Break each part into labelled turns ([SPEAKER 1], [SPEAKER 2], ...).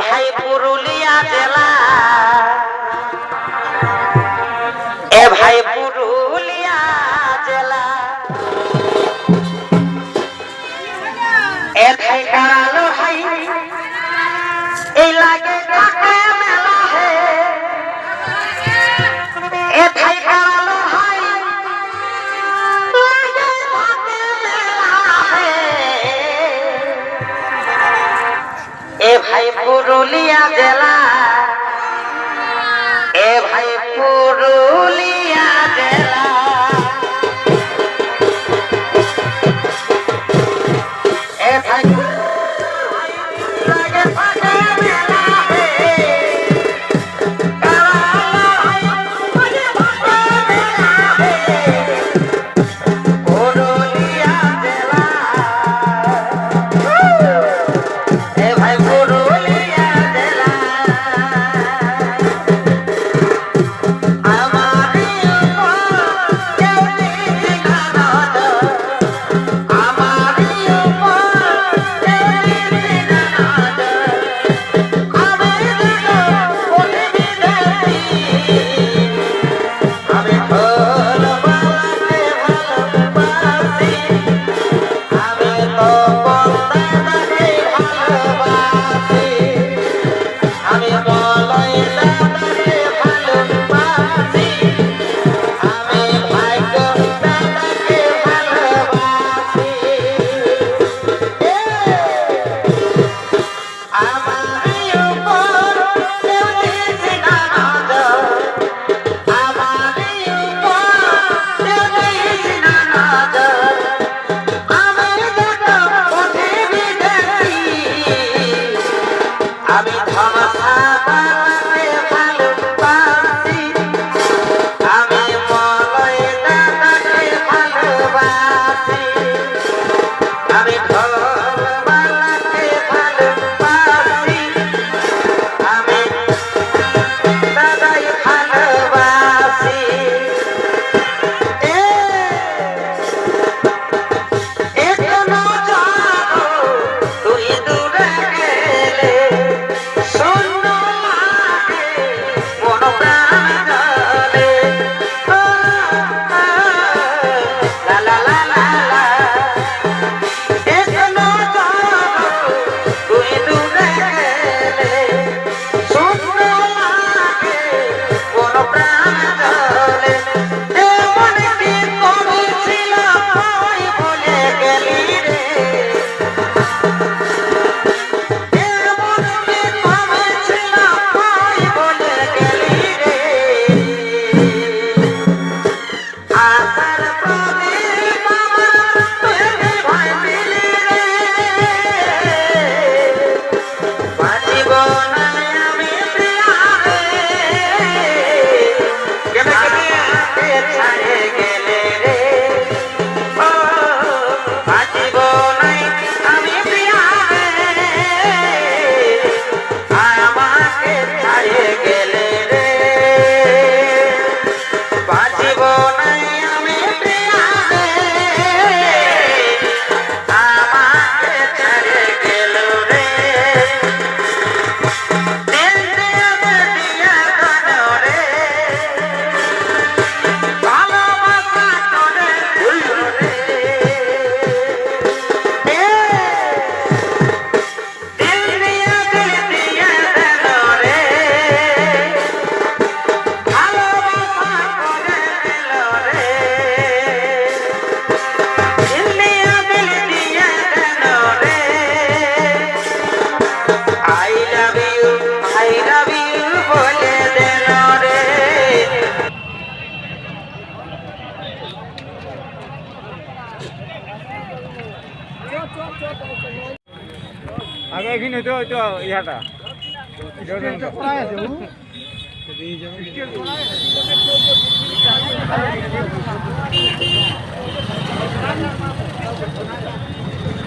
[SPEAKER 1] ভাই পুরুলিয়া জেলা পুরুলিয়া জেলা। এ ভাই পুরুলিয়া জেলা। I'm la la la. আগে এখানে হইতো হইতো ইহাটা Thank you.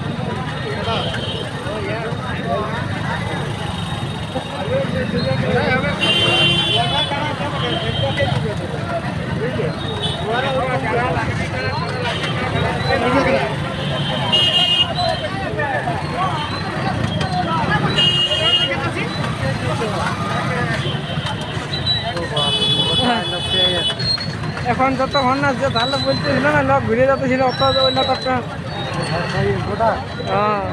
[SPEAKER 2] এখন যতক্ষণ না যে ভালো বলতে না লোক ঘুরে যাতেছিল অত ওই লোক হ্যাঁ।